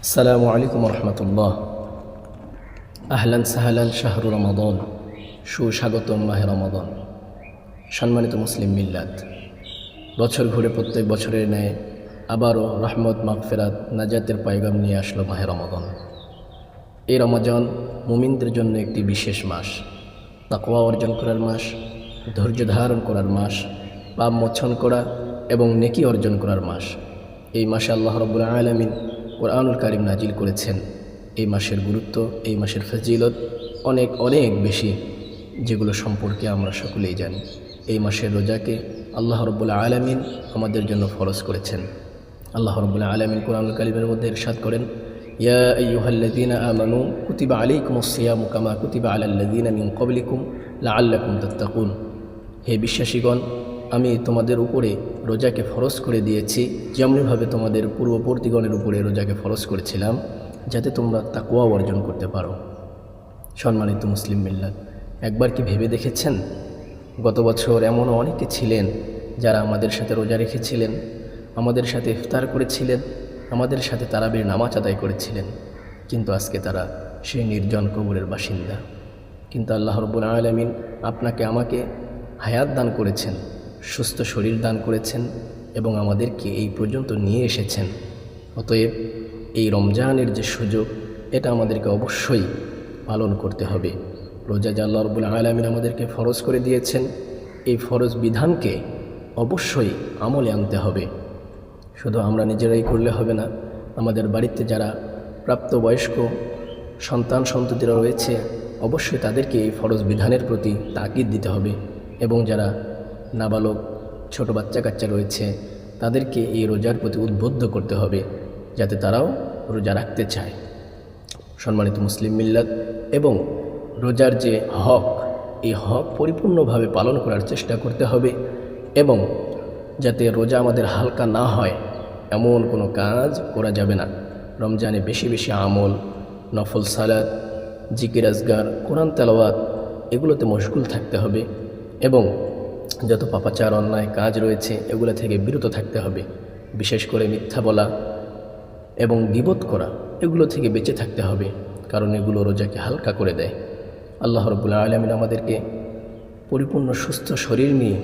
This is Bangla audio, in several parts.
আসসালামু আলাইকুম রহমতুল্লাহ আহলান সাহালান শাহরু রমাদন সুস্বাগতম মাহে রমাদন সম্মানিত মুসলিম মিল্লাত বছর ঘুরে প্রত্যেক বছরের ন্যায় আবারও রহমত মাগফেরাত নাজাতের পায়গাম নিয়ে আসলো মাহে রমাদন এই রমাজান মুমিনদের জন্য একটি বিশেষ মাস তাকওয়া অর্জন করার মাস ধৈর্য ধারণ করার মাস পাপ মোচন করা এবং নেকি অর্জন করার মাস এই মাসে আল্লাহ রব্বুল আলমিন কোরআনুল কারিম নাজিল করেছেন। এই মাসের গুরুত্ব, এই মাসের ফজিলত অনেক অনেক বেশি, যেগুলো সম্পর্কে আমরা সকলেই জানি। এই মাসের রোজাকে আল্লাহ রব্বুল আলমিন আমাদের জন্য ফরজ করেছেন। আল্লাহ রব্বুল আলমিন কোরআনুল কালিমের মধ্যে ইরশাদ করেন, ইয়া আইয়ুহাল্লাযীনা আমানু, কুতিবা আলাইকুমুস সিয়ামু কামা কুতিবা আলাল্লাযীনা মিন ক্বাবলিকুম লাআল্লাকুম তাত্তাকুন। হে বিশ্বাসীগণ আমি তোমাদের উপরে রোজাকে ফরজ করে দিয়েছি, যেমনভাবে তোমাদের পূর্ববর্তীগণের উপরে রোজাকে ফরজ করেছিলাম, যাতে তোমরা তাকুয়া অর্জন করতে পারো। সম্মানিত মুসলিম মিল্লাত, একবার কি ভেবে দেখেছেন? গত বছর এমনও অনেকে ছিলেন যারা আমাদের সাথে রোজা রেখেছিলেন, আমাদের সাথে ইফতার করেছিলেন, আমাদের সাথে তারাবির নামাজ আদায় করেছিলেন, কিন্তু আজকে তারা সেই নির্জন কবরের বাসিন্দা। কিন্তু আল্লাহ রব্বুল আলমিন আপনাকে, আমাকে হায়াত দান করেছেন। সুস্থ শরীর দান করেছেন এবং আমাদেরকে এই পর্যন্ত নিয়ে এসেছেন। অতএব এই রমজানের যে সুযোগ, এটা আমাদেরকে অবশ্যই পালন করতে হবে। রোজা রব্বুল আলমিন আমাদেরকে ফরজ করে দিয়েছেন, এই ফরজ বিধানকে অবশ্যই আমলে আনতে হবে। শুধু আমরা নিজেরাই করলে হবে না, আমাদের বাড়িতে যারা প্রাপ্তবয়স্ক সন্তান সন্ততিরা রয়েছে, অবশ্যই তাদেরকে এই ফরজ বিধানের প্রতি তাকিদ দিতে হবে এবং যারা নাবালক, ছোট বাচ্চা কাচ্চা রয়েছে, তাদেরকে এই রোজার প্রতি উদ্বুদ্ধ করতে হবে, যাতে তারাও রোজা রাখতে চায়। সম্মানিত মুসলিম মিল্লাত, এবং রোজার যে হক, এই হক পরিপূর্ণভাবে পালন করার চেষ্টা করতে হবে, এবং যাতে রোজা আমাদের হালকা না হয়, এমন কোনো কাজ করা যাবে না। রমজানে বেশি বেশি আমল, নফল সালাদ জিকির আজগার, কোরআন তেলাওয়াত, এগুলোতে মশগুল থাকতে হবে, এবং যত পাপাচার, অন্যায় কাজ রয়েছে, এগুলো থেকে বিরত থাকতে হবে। বিশেষ করে মিথ্যা বলা এবং গিবত করা, এগুলো থেকে বেঁচে থাকতে হবে, কারণ এগুলো রোজাকে হালকা করে দেয়। আল্লাহ রবুল্লা আলমিন আমাদেরকে পরিপূর্ণ সুস্থ শরীর নিয়ে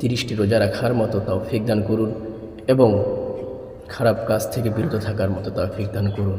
তিরিশটি রোজা রাখার মতো তাও দান করুন এবং খারাপ কাজ থেকে বিরত থাকার মতো তাও দান করুন।